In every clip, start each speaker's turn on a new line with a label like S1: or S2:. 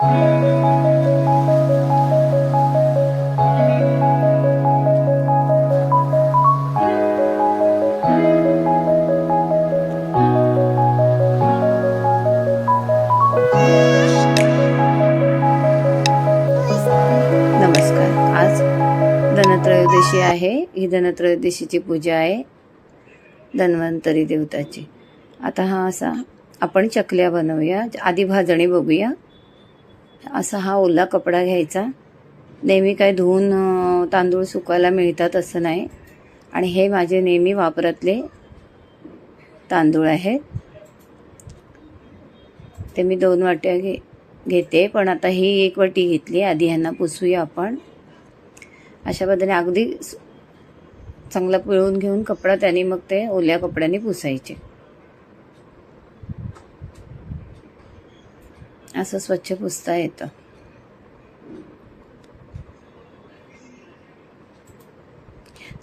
S1: नमस्कार. आज धनत्रयोदशी आहे. ही धनत्रयोदशीची पूजा आहे धन्वंतरी देवताची. आता हा असा आपण चकल्या बनवूया. आधी भाजणी बघूया. असा हा ओला कपडा घ्यायचा. नेहमी काय धुवून तांदूळ सुकायला मिळतात असं नाही. आणि हे माझे नेहमी वापरातले तांदूळ आहेत ते मी दोन वाट्या घे घेते पण आता ही एक वाटी घेतली. आधी ह्यांना पुसूया आपण. अशा पद्धतीने अगदी चांगला पिळून घेऊन कपडा त्याने मग ते ओल्या कपड्याने पुसायचे. असं स्वच्छ पुसता येतं.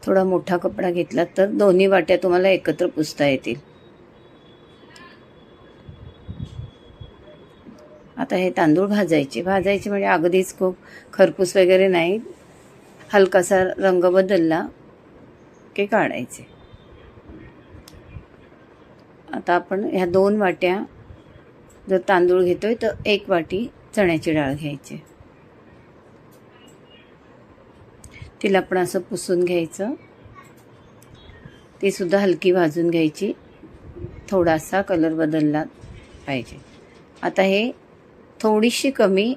S1: थोडा मोठा कपडा घेतला तर दोन्ही वाट्या तुम्हाला एकत्र पुसता येतील. आता हे तांदूळ भाजायचे. भाजायचे म्हणजे अगदीच खूप खरपूस वगैरे नाही. हलकासा रंग बदलला की काढायचे. आता आपण ह्या दोन वाट्या जर तांदूळ घेतोय तर एक वाटी चण्याची डाळ घ्यायची. तिला पण असं पुसून घ्यायचं. ती सुद्धा हलकी भाजून घ्यायची. थोडासा कलर बदलला पाहिजे. आता हे थोडीशी कमी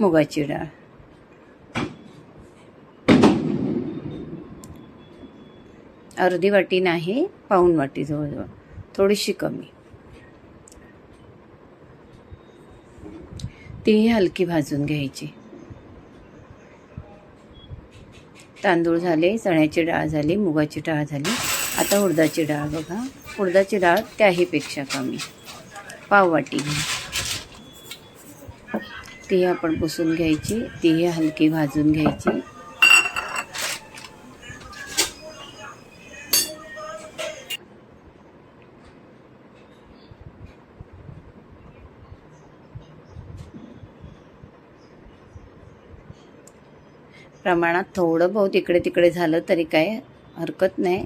S1: मुगाची डाळ. अर्धी वाटी नाही पाऊण वाटी जवळजवळ. थोडीशी कमी. तीही हलकी भाजून घ्यायची. तांदूळ झाले चण्याची डाळ झाली मुगाची डाळ झाली. आता उडदाची डाळ बघा. उडदाची डाळ त्याहीपेक्षा कमी. पाववाटी घ्या. ती आपण पुसून घ्यायची. तीही हलकी भाजून घ्यायची. प्रमाणात थोडं बहुत इकडे तिकडे झालं तरी काय हरकत नाही.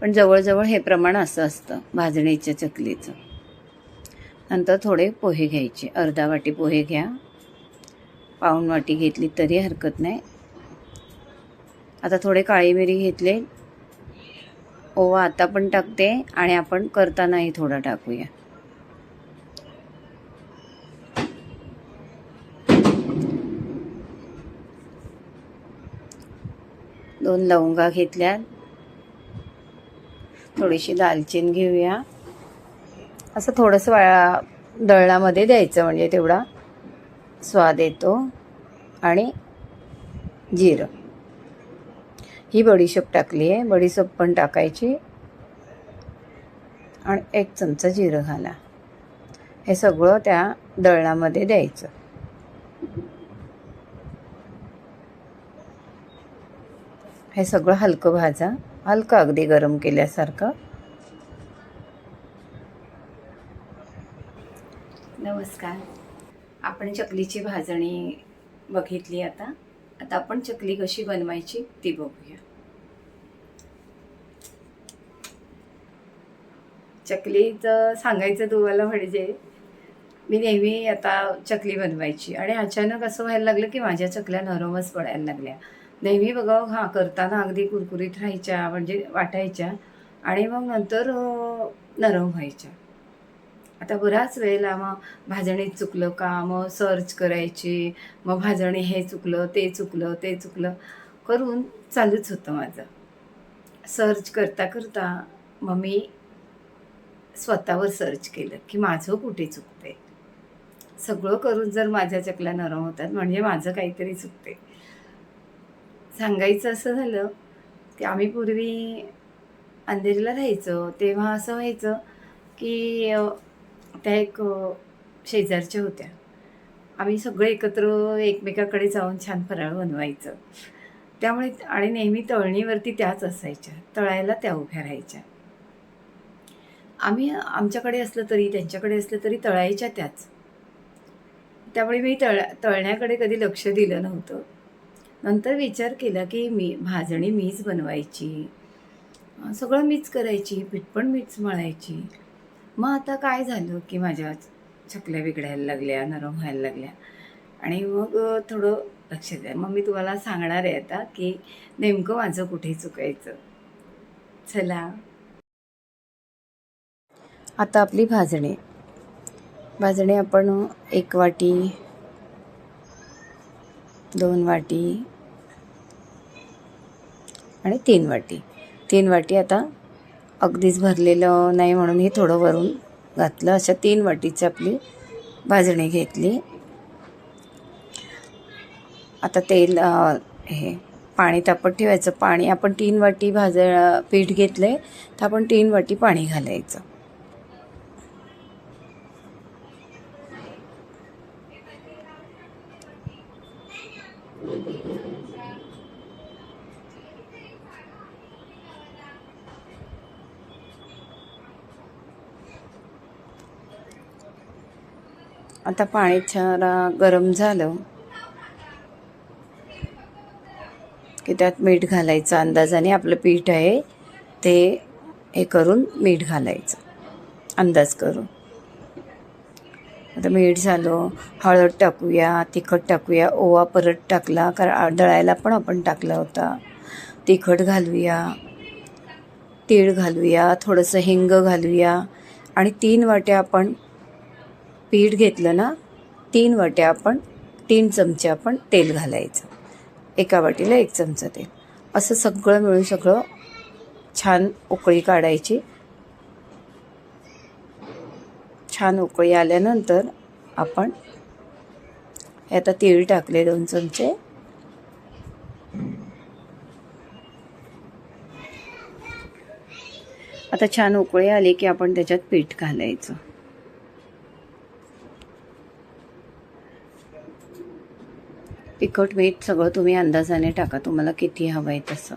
S1: पण जवळजवळ हे प्रमाण असं असतं भाजणीच्या चकलीचं. नंतर थोडे पोहे घ्यायचे. अर्धा वाटी पोहे घ्या. पाऊण वाटी घेतली तरी हरकत नाही. आता थोडे काळी मिरी घेतले. ओवा आता पण टाकते आणि आपण करतानाही थोडा टाकूया. दोन लवंगा घेतल्या थोडीशी दालचीन घेऊया. असं थोडंसं वाळा दळणामध्ये द्यायचं म्हणजे तेवढा स्वाद येतो. आणि जिरं. ही बडीशोप टाकली आहे. बडीशोप पण टाकायची. आणि एक चमचा जिरं घाला. हे सगळं त्या दळणामध्ये द्यायचं. हे सगळं हलकं भाजा हलकं अगदी गरम केल्यासारखं. नमस्कार. आपण चकलीची भाजणी बघितली आता. आता आपण चकली कशी बनवायची ती बघूया. चकलीचं सांगायचं तुम्हाला म्हणजे मी नेहमी आता चकली बनवायची आणि अचानक असं व्हायला लागलं की माझ्या चकल्या नरमच पडायला लागल्या. नेहमी बघा हा करताना अगदी कुरकुरीत राहायच्या म्हणजे वाटायच्या आणि मग नंतर नरम व्हायच्या. आता बराच वेळेला मग भाजणीत चुकलं का? मग सर्च करायची मग भाजणी हे चुकलं ते चुकलं ते चुकलं करून चालूच होतं माझं. सर्च करता करता मग मी स्वतःवर सर्च केलं की माझं कुठे चुकते सगळं करून जर माझ्या चकल्या नरम होतात म्हणजे माझं काहीतरी चुकते सांगायचं असं झालं की आम्ही पूर्वी अंधेरीला राहायचो तेव्हा असं व्हायचं की त्या एक शेजारच्या होत्या. आम्ही सगळे एकत्र एकमेकाकडे जाऊन छान फराळ बनवायचं. त्यामुळे आणि नेहमी तळणीवरती त्याच असायच्या तळायला त्या उभ्या राहायच्या. आम्ही आमच्याकडे असलं तरी त्यांच्याकडे असलं तरी तळायच्या त्याच. त्यामुळे मी तळ तळण्याकडे कधी लक्ष दिलं नव्हतं. नंतर विचार केला की मी भाजणी मीच बनवायची. सगळं मीच करायची पीठ पण मीच मळायची. मग आता काय झालं की माझ्या चकल्या बिघडायला लागल्या नरम व्हायला लागल्या. आणि मग थोडं लक्ष द्या. मग मी तुम्हाला सांगणार आहे आता की नेमकं माझं कुठे चुकायचं. चला. आता आपली भाजणी. भाजणी आपण एक वाटी दोन वाटी आणि तीन वाटी. तीन वाटी आता अगदीच भरलेलं नाही म्हणून हे थोडं वरून घातलं. अशा तीन वाटीची आपली भाजणी घेतली. आता तेल हे पाणी तापत ठेवायचं. पाणी आपण तीन वाटी भाज पीठ घेतलं आहे तर आपण तीन वाटी पाणी घालायचं. आता पाणी छान गरम झालं की त्यात मीठ घालायचं अंदाजाने आपलं पीठ आहे ते हे करून मीठ घालायचं. अंदाज करून. आता मीठ झालं हळद टाकूया तिखट टाकूया ओवा परत टाकला कारण दळायला पण आपण टाकला होता. तिखट घालूया तीळ घालूया थोडंसं हिंग घालूया आणि तीन वाट्या आपण पीठ घेतलं ना तीन वाट्या आपण तीन चमचे आपण तेल घालायचं. एका वाटीला एक चमचा तेल. असं सगळं मिळून सगळं छान उकळी काढायची. छान उकळी आल्यानंतर आपण आता तीळ टाकले दोन चमचे. आता छान उकळी आली की आपण त्याच्यात पीठ घालायचं. तिखट मीठ सगळं तुम्ही अंदाजाने टाका तुम्हाला किती हवं आहे तसं.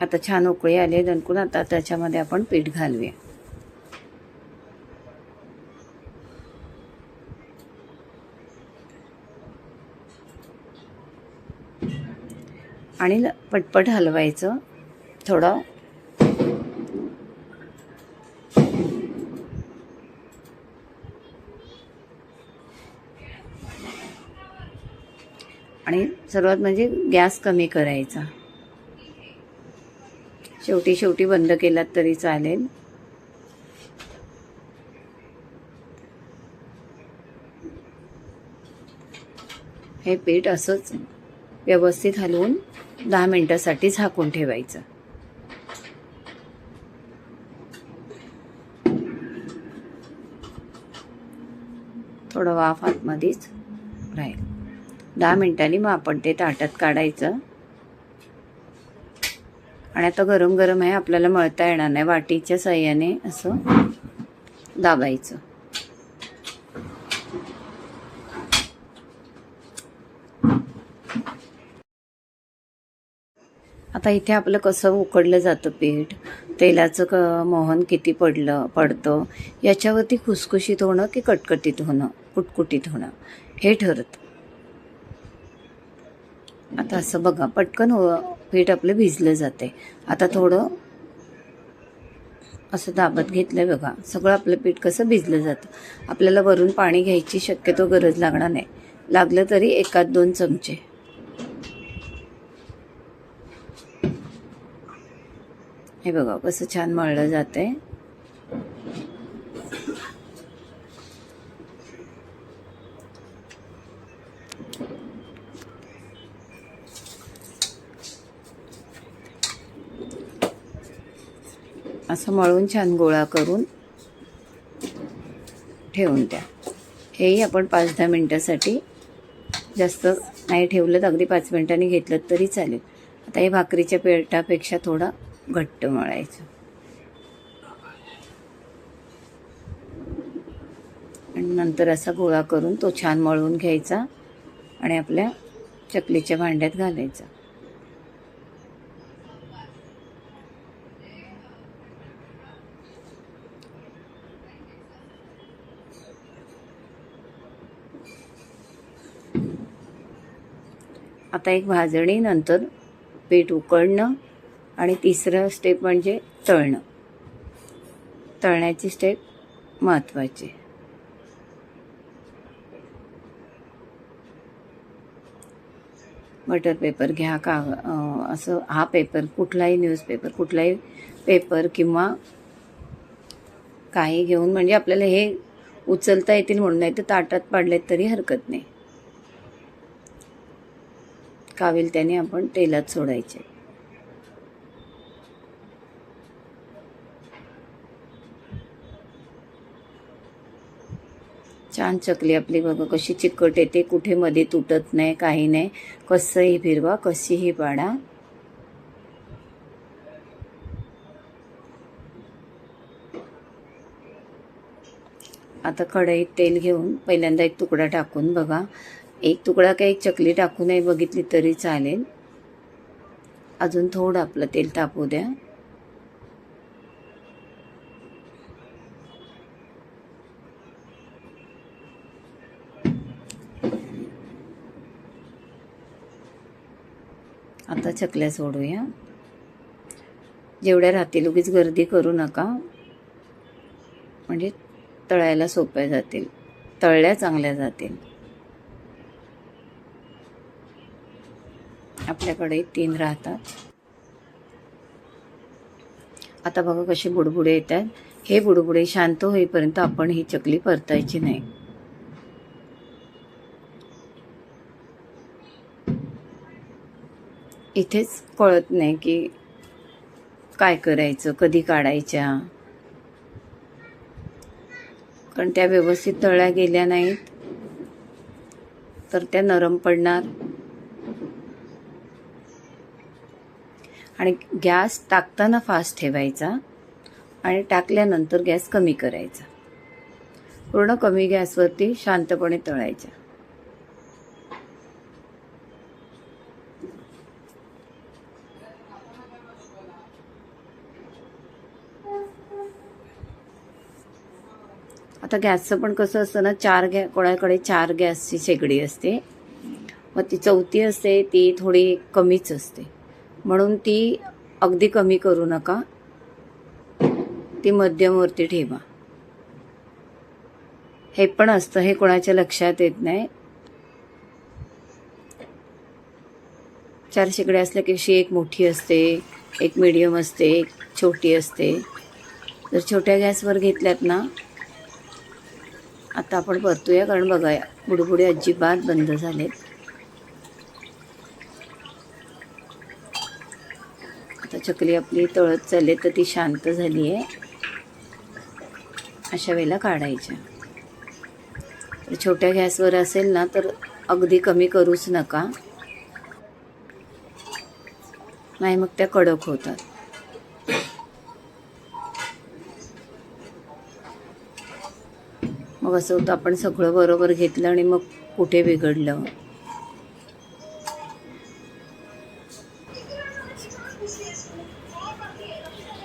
S1: आता छान उकळी आली दणकून आता त्याच्यामध्ये आपण पीठ घालूया. आणि पटपट हलवायचं. थोडं आणि सर्वात म्हणजे गॅस कमी करायचा. शेवटी शेवटी बंद केलात तरी चालेल. हे पीठ असंच व्यवस्थित हलवून दहा मिनटासाठी झाकून ठेवायचं. थोडं वाफ आतमध्येच राहील. दहा मिनिटांनी मग आपण ते ताटात काढायचं. आणि आता गरम गरम आहे आपल्याला मळता येणार नाही. वाटीच्या साह्याने असं दाबायचं. आता इथे आपलं कसं उकडलं जातं पीठ तेलाचं क मोहन किती पडलं पडतं याच्यावरती खुसखुशीत होणं की कटकटीत होणं कुटकुटीत होणं हे ठरतं. आता असं बघा पटकन पीठ आपलं भिजलं जाते आता थोडं असं दाबत घेतलं बघा. सगळं आपलं पीठ कसं भिजलं जातं. आपल्याला वरून पाणी घ्यायची शक्यतो गरज लागणार नाही. लागलं तरी एकात दोन चमचे. हे बघा कसं छान मळलं जाते असं मळून छान गोळा करून ठेवून द्या. हेही आपण पाच दहा मिनटासाठी जास्त नाही ठेवलं तर अगदी पाच मिनटांनी घेतलं तरी चालेल. आता हे भाकरीच्या पेटापेक्षा थोडा घट्ट मळायचं. आणि नंतर असा गोळा करून तो छान मळून घ्यायचा आणि आपल्या चकलीच्या भांड्यात घालायचा. आता एक भाजणी नंतर पीठ उकळणं आणि तिसरं स्टेप म्हणजे तळणं. तळण्याची स्टेप महत्त्वाची बटर पेपर घ्या का? असं हा पेपर कुठलाही न्यूजपेपर कुठलाही पेपर किंवा काही घेऊन म्हणजे आपल्याला हे उचलता येतील म्हणून नाही तर ताटात पाडलेत तरी हरकत नाही. कावेल त्याने आपण तेलात सोडायचे. छान चकली आपली बघा कशी चिकट येते कुठे मध्ये तुटत नाही काही नाही. कसंही फिरवा कशीही पाडा. आता कढईत तेल घेऊन पहिल्यांदा एक तुकडा टाकून बघा. एक तुकडा काही एक चकली टाकू नाही बघितली तरी चालेल. अजून थोडं आपलं तेल तापू द्या. आता चकल्या सोडूया. जेवढ्या राहतील उगीच गर्दी करू नका. म्हणजे तळायला सोप्या जातील. तळल्या चांगल्या जातील. आपल्याकडे तीन राहतात. आता बघा कसे बुडबुडे येतात. हे बुडबुडे शांत होईपर्यंत आपण ही चकली परतायची नाही. इथेच कळत नाही की काय करायचं कधी काढायच्या. कारण त्या व्यवस्थित तळल्या गेल्या नाहीत तर त्या नरम पडणार. आणि गॅस टाकताना फास्ट ठेवायचा आणि टाकल्यानंतर गॅस कमी करायचा. पूर्ण कमी गॅसवरती शांतपणे तळायच्या आता गॅसचं पण कसं असतं ना चार गॅ कोणाकडे चार गॅसची शेगडी असते. मग ती चौथी असते ती थोडी कमीच असते. म्हणून ती अगदी कमी करू नका. ती मध्यमवरती ठेवा. हे पण असतं हे कोणाच्या लक्षात येत नाही. चार शेकडे असल्या की अशी एक मोठी असते एक मिडियम असते एक छोटी असते. जर छोट्या गॅसवर घेतल्यात ना आता आपण परतूया कारण बघा बुडबुडे अजिबात बंद झालेत. आता चकली आपली तळत चालली तर ती शांत झाली आहे. अशा वेळेला काढायच्या. तर छोट्या गॅसवर असेल ना तर अगदी कमी करूच नका. नाही मग त्या कडक होतात. मग असं होतं आपण सगळं बरोबर घेतलं आणि मग कुठे बिघडलं?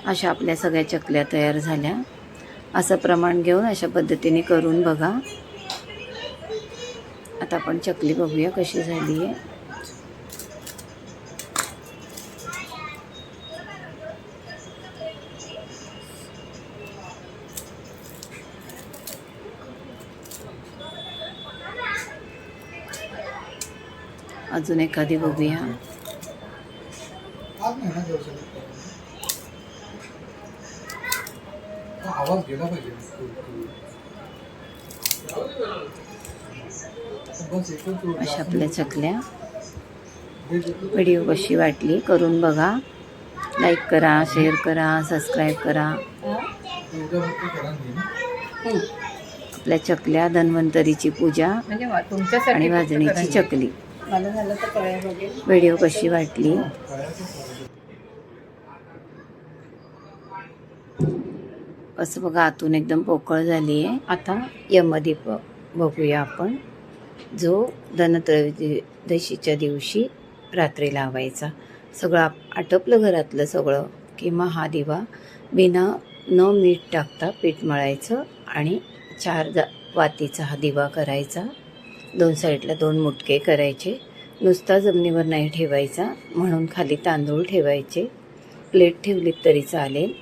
S1: अशा आपल्या सगळ्या चकल्या तयार झाल्या. असं प्रमाण घेऊन अशा पद्धतीने करून बघा. आता आपण चकली बघूया कशी झाली आहे. अजून एखादी बघूया.
S2: आज नाही ना जाऊ शकत हा, आवाज गेला पाहिजे.
S1: अशा आपल्या चकल्या. व्हिडिओ कशी वाटली करून बघा. लाईक करा शेअर करा सबस्क्राईब करा.
S2: ना.
S1: आपल्या चकल्या धन्वंतरीची पूजा
S3: म्हणजे
S1: आणि
S3: करायची.
S1: चकली. व्हिडिओ कशी वाटली. असं बघा आतून एकदम पोकळ झाली आहे. आता यमदीप बघूया आपण जो धनत्रयोदशीच्या दिवशी रात्री लावायचा. सगळं आप- आटपलं घरातलं सगळं किंवा हा दिवा बिना न मीठ टाकता पीठ मळायचं आणि चार जा वातीचा हा दिवा करायचा. दोन साईडला दोन मुटके करायचे. नुसता जमिनीवर नाही ठेवायचा म्हणून खाली तांदूळ ठेवायचे. प्लेट ठेवलीत तरी चालेल.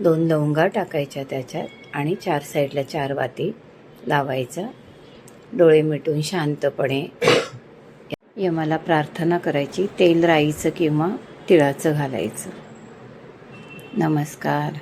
S1: दोन लवंगा टाकायच्या त्याच्यात आणि चार साईडला चार वाती लावायचा. डोळे मिटून शांतपणे यमाला प्रार्थना करायची. तेल राईचं किंवा तिळाचं घालायचं. नमस्कार.